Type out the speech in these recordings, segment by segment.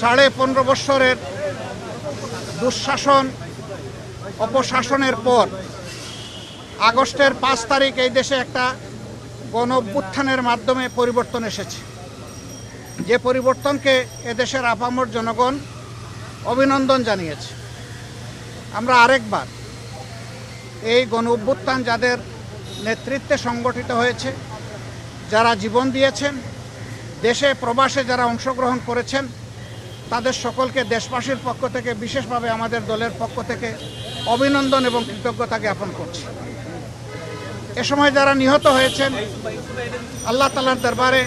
সাড়ে পনেরো বৎসরের দুঃশাসন, অপশাসনের পর আগস্টের পাঁচ তারিখ এই দেশে একটা গণ মাধ্যমে পরিবর্তন এসেছে। যে পরিবর্তনকে এদেশের আপামর জনগণ অভিনন্দন জানিয়েছে। আমরা আরেকবার এই গণ অভ্যুত্থান যাদের নেতৃত্বে সংগঠিত হয়েছে, যারা জীবন দিয়েছেন, দেশে প্রবাসে যারা অংশগ্রহণ করেছেন তাদের সকলকে দেশবাসীর পক্ষ থেকে, বিশেষভাবে আমাদের দলের পক্ষ থেকে অভিনন্দন এবং কৃতজ্ঞতা জ্ঞাপন করছি। এ সময় যারা নিহত হয়েছেন, আল্লাহ তালার দরবারে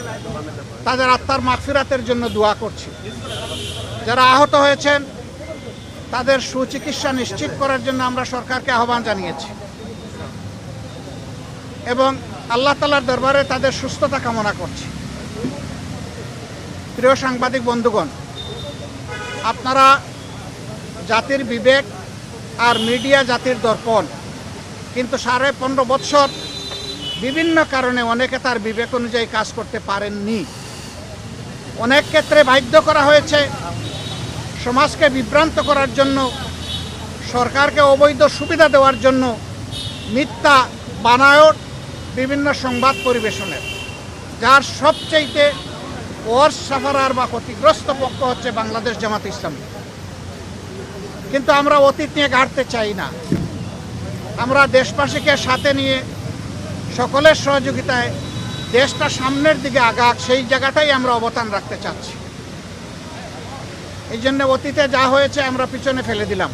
তাদের আত্মার মাগফিরাতের জন্য দোয়া করছি। যারা আহত হয়েছেন, তাদের সুচিকিৎসা নিশ্চিত করার জন্য আমরা সরকারকে আহ্বান জানিয়েছি। এবং আল্লাহ তালার দরবারে তাদের সুস্থতা কামনা করছি। প্রিয় সাংবাদিক বন্ধুগণ আপনারা জাতির বিবেক আর মিডিয়া জাতির দর্পণ। কিন্তু সাড়ে পনেরো বৎসর বিভিন্ন কারণে অনেকে তার বিবেক অনুযায়ী কাজ করতে পারেননি। অনেক ক্ষেত্রে বাধ্য করা হয়েছে সমাজকে বিভ্রান্ত করার জন্য, সরকারকে অবৈধ সুবিধা দেওয়ার জন্য মিথ্যা বানায়ট বিভিন্ন সংবাদ পরিবেশনের। যার সবচাইতে ওয়ার সাফারার বা ক্ষতিগ্রস্ত পক্ষ হচ্ছে বাংলাদেশ জামাত ইসলামী। কিন্তু আমরা অতীত নিয়ে গাড়তে চাই না। আমরা দেশবাসীকে সাথে নিয়ে সকলের সহযোগিতায় দেশটা সামনের দিকে আগাক, সেই জায়গাটাই আমরা অবদান রাখতে চাচ্ছি। এই জন্য অতীতে যা হয়েছে আমরা পিছনে ফেলে দিলাম।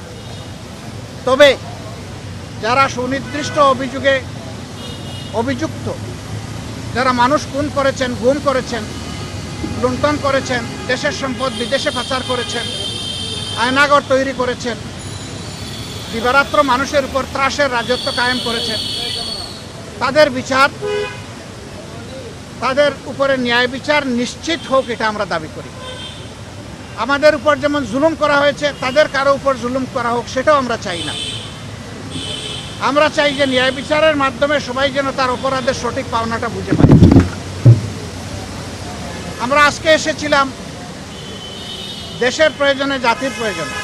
তবে যারা সুনির্দিষ্ট অভিযোগে অভিযুক্ত, যারা মানুষ খুন করেছেন, গুম করেছেন লুণ্ঠন করেছেন, দেশের সম্পদ বিদেশে পাচার করেছেন, আয়নাগর তৈরি করেছেন দিবারাত্র মানুষের উপর ত্রাসের রাজত্ব কায়েম করেছেন। তাদের বিচার, তাদের উপরে ন্যায় বিচার নিশ্চিত হোক এটা আমরা দাবি করি। আমাদের উপর যেমন জুলুম করা হয়েছে, তাদের কারও উপর জুলুম করা হোক সেটাও আমরা চাই না। আমরা চাই যে ন্যায় বিচারের মাধ্যমে সবাই যেন তার অপরাধের সঠিক পাওনাটা বুঝে পায়। আমরা আজকে এসেছিলাম দেশের প্রয়োজনে, জাতির প্রয়োজনে।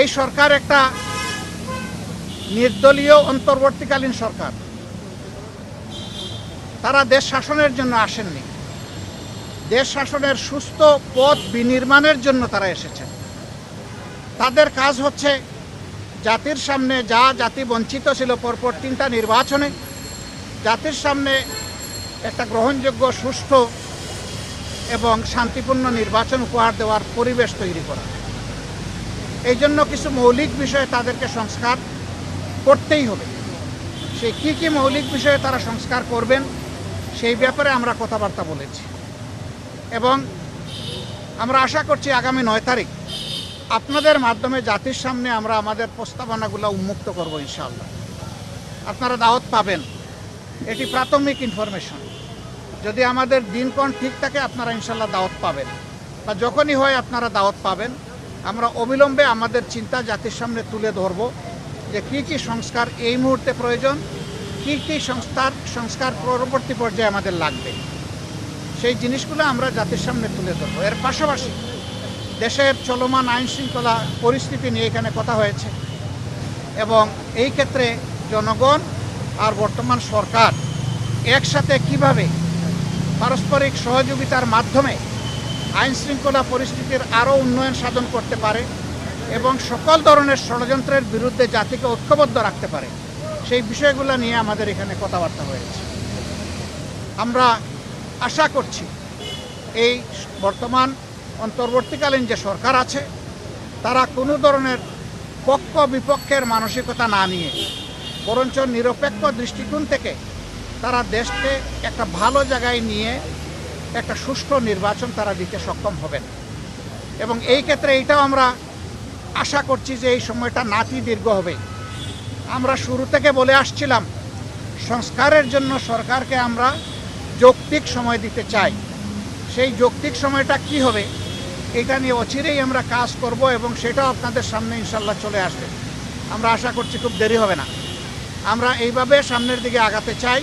এই সরকার একটা নির্দলীয়, অন্তর্বর্তীকালীন সরকার। তারা দেশ শাসনের জন্য আসেননি। দেশ শাসনের সুস্থ পথ বিনির্মাণের জন্য তারা এসেছেন। তাদের কাজ হচ্ছে জাতির সামনে যা জাতি বঞ্চিত ছিল পরপর তিনটা নির্বাচনে, জাতির সামনে একটা গ্রহণযোগ্য, সুষ্ঠু এবং শান্তিপূর্ণ নির্বাচন উপহার দেওয়ার পরিবেশ তৈরি করা। এই জন্য কিছু মৌলিক বিষয়ে তাদেরকে সংস্কার করতেই হবে। সে কী কী মৌলিক বিষয়ে তারা সংস্কার করবেন, সেই ব্যাপারে আমরা কথাবার্তা বলেছি। এবং আমরা আশা করছি আগামী নয় তারিখ আপনাদের মাধ্যমে জাতির সামনে আমরা আমাদের প্রস্তাবনাগুলো উন্মুক্ত করব ইনশাআল্লাহ। আপনারা দাওয়াত পাবেন। এটি প্রাথমিক ইনফরমেশন যদি আমাদের দিনক্ষণ ঠিক থাকে, আপনারা ইনশাল্লাহ দাওয়াত পাবেন। বা যখনই হয়, আপনারা দাওয়াত পাবেন। আমরা অবিলম্বে আমাদের চিন্তা জাতির সামনে তুলে ধরব যে কী কী সংস্কার এই মুহূর্তে প্রয়োজন, কী কী সংস্কার সংস্কার পরবর্তী পর্যায়ে আমাদের লাগবে। সেই জিনিসগুলো আমরা জাতির সামনে তুলে ধরবো। এর পাশাপাশি দেশের চলমান আইন শৃঙ্খলা পরিস্থিতি নিয়ে এখানে কথা হয়েছে। এবং এই ক্ষেত্রে জনগণ আর বর্তমান সরকার একসাথে কীভাবে পারস্পরিক সহযোগিতার মাধ্যমে আইন শৃঙ্খলা পরিস্থিতির আরও উন্নয়ন সাধন করতে পারে এবং সকল ধরনের ষড়যন্ত্রের বিরুদ্ধে জাতিকে ঐক্যবদ্ধ রাখতে পারে, সেই বিষয়গুলো নিয়ে আমাদের এখানে কথাবার্তা হয়েছে। আমরা আশা করছি এই বর্তমান অন্তর্বর্তীকালীন যে সরকার আছে, তারা কোনো ধরনের পক্ষ বিপক্ষের মানসিকতা না নিয়ে বরঞ্চ নিরপেক্ষ দৃষ্টিকোণ থেকে তারা দেশকে একটা ভালো জায়গায় নিয়ে একটা সুষ্ঠু নির্বাচন তারা দিতে সক্ষম হবেন। এবং এই ক্ষেত্রে এইটাও আমরা আশা করছি যে এই সময়টা নাতি দীর্ঘ হবে। আমরা শুরু থেকে বলে আসছিলাম, সংস্কারের জন্য সরকারকে আমরা যৌক্তিক সময় দিতে চাই। সেই যৌক্তিক সময়টা কি হবে, এটা নিয়ে অচিরেই আমরা কাজ করব এবং সেটাও আপনাদের সামনে ইনশাল্লাহ চলে আসবে। আমরা আশা করছি খুব দেরি হবে না। আমরা এইভাবে সামনের দিকে আগাতে চাই।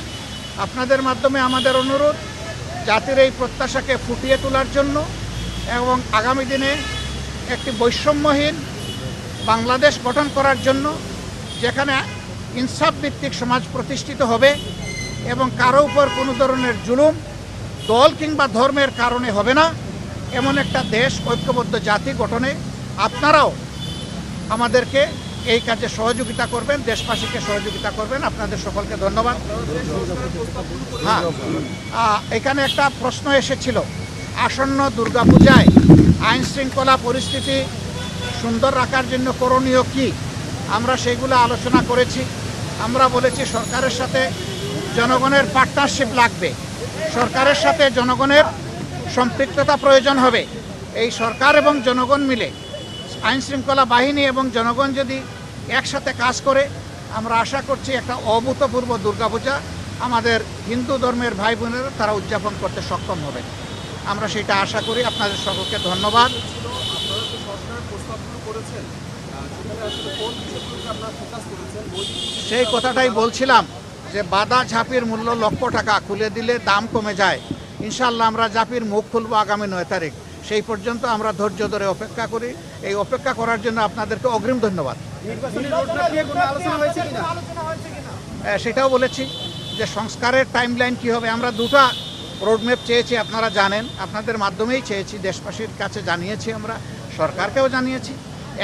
আপনাদের মাধ্যমে আমাদের অনুরোধ, জাতির এই প্রত্যাশাকে ফুটিয়ে তোলার জন্য এবং আগামী দিনে একটি বৈষম্যহীন বাংলাদেশ গঠন করার জন্য যেখানে ইনসাফ ভিত্তিক সমাজ প্রতিষ্ঠিত হবে এবং কারও উপর কোনো ধরনের জুলুম, দল কিংবা ধর্মের কারণে হবে না, এমন একটা দেশ, ঐক্যবদ্ধ জাতি গঠনে আপনারাও আমাদেরকে এই কাজে সহযোগিতা করবেন, দেশবাসীকে সহযোগিতা করবেন। আপনাদের সকলকে ধন্যবাদ। হ্যাঁ এখানে একটা প্রশ্ন এসেছিল। আসন্ন দুর্গাপূজায় আইন শৃঙ্খলা পরিস্থিতি সুন্দর রাখার জন্য করণীয় কি? আমরা সেইগুলো আলোচনা করেছি। আমরা বলেছি সরকারের সাথে জনগণের পার্টনারশিপ লাগবে। সরকারের সাথে জনগণের সম্পৃক্ততা প্রয়োজন হবে। এই সরকার এবং জনগণ মিলে আইন শৃঙ্খলা বাহিনী এবং জনগণ যদি একসাথে কাজ করে, আমরা আশা করছি একটা অভূতপূর্ব দুর্গাপূজা আমাদের হিন্দু ধর্মের ভাই বোনেরা তারা উদযাপন করতে সক্ষম হবে। আমরা সেটা আশা করি। আপনাদের সকলকে ধন্যবাদ। সেই কথাটাই বলছিলাম যে বাদা ঝাঁপির মূল্য লক্ষ টাকা, খুলে দিলে দাম কমে যায়। ইনশাল্লাহ আমরা ঝাঁপির মুখ খুলবো আগামী নয় তারিখ। সেই পর্যন্ত আমরা ধৈর্য ধরে অপেক্ষা করি। এই অপেক্ষা করার জন্য আপনাদেরকে অগ্রিম ধন্যবাদ। সেটাও বলেছি যে সংস্কারের টাইমলাইন কী হবে আমরা দুটা রোডম্যাপ চেয়েছি আপনারা জানেন আপনাদের মাধ্যমেই চেয়েছি দেশবাসীর কাছে জানিয়েছি আমরা সরকারকেও জানিয়েছি।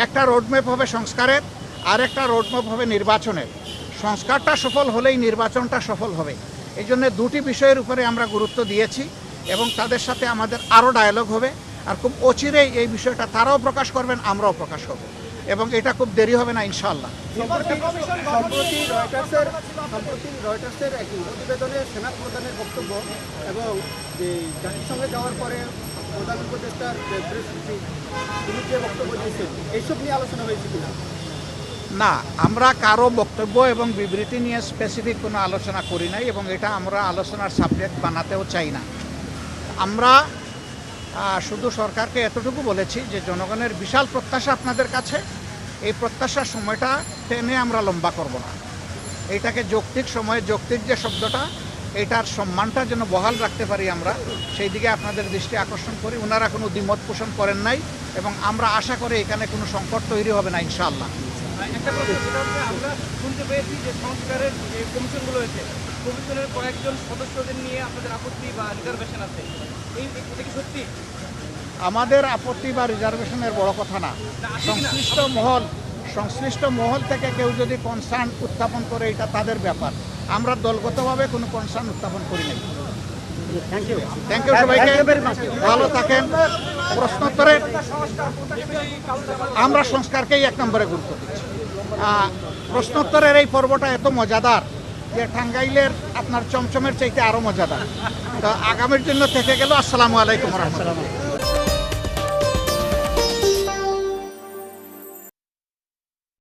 একটা রোডম্যাপ হবে সংস্কারের আর একটা রোডম্যাপ হবে নির্বাচনের। সংস্কারটা সফল হলেই নির্বাচনটা সফল হবে। এই জন্য দুটি বিষয়ের উপরে আমরা গুরুত্ব দিয়েছি এবং তাদের সাথে আমাদের আরও ডায়ালগ হবে। আর খুব অচিরেই এই বিষয়টা তারাও প্রকাশ করবেন আমরাও প্রকাশ করব এবং এটা খুব দেরি হবে না ইনশাআল্লাহ। সম্প্রতি সম্প্রতি রয়টার্সের সম্প্রতি রয়টার্সের একটি প্রতিবেদনে সেনা প্রধানের বক্তব্য এবং যে জাতিসংঘে যাওয়ার পরে প্রধান উপদেষ্টার প্রেস তিনি যে বক্তব্য দিয়েছেন এইসব নিয়ে আলোচনা হয়েছে কিনা? না আমরা কারও বক্তব্য এবং বিবৃতি নিয়ে স্পেসিফিক কোনো আলোচনা করি নাই এবং এটা আমরা আলোচনার সাবজেক্ট বানাতেও চাই না। আমরা শুধু সরকারকে এতটুকু বলেছি যে জনগণের বিশাল প্রত্যাশা আপনাদের কাছে। এই প্রত্যাশার সময়টা টেনে আমরা লম্বা করব না। এইটাকে যৌক্তিক সময়ে যৌক্তিক যে শব্দটা এটার সম্মানটা যেন বহাল রাখতে পারি আমরা, সেই দিকে আপনাদের দৃষ্টি আকর্ষণ করি। ওনারা কোনো দ্বিমত পোষণ করেন নাই এবং আমরা আশা করি এখানে কোনো সংকট তৈরি হবে না, ইনশাআল্লাহ। একটা কথা যেটা হচ্ছে আমরা শুনতে পেয়েছি যে সংস্কারের যে কমিশনগুলো হয়েছে কমিশনের কয়েকজন সদস্যদের নিয়ে আপনাদের আপত্তি বা রিজার্ভেশন আছে। এই এটা কি সত্যি? আমাদের আপত্তি বা রিজার্ভেশনের বড় কথা না। সংশ্লিষ্ট মহল সংশ্লিষ্ট মহল থেকে কেউ যদি কনসার্ন উত্থাপন করে এটা তাদের ব্যাপার। আমরা দলগতভাবে কোনো কনসার্ন উত্থাপন করি নাই। থ্যাংক ইউ থ্যাংক ইউ সবাইকে। ভালো থাকেন। প্রশ্নোত্তরে আমরা সংস্কারকেই এক নম্বরে গুরুত্ব দিচ্ছি। প্রশ্নোত্তরের এই পর্বটা এত মজাদার যে ঠাঙ্গাইলের আপনার চমচমের চাইতে আরও মজাদার। তো আগামীর জন্য থেকে গেল। আসসালামু আলাইকুম রহমতুল্লাহ।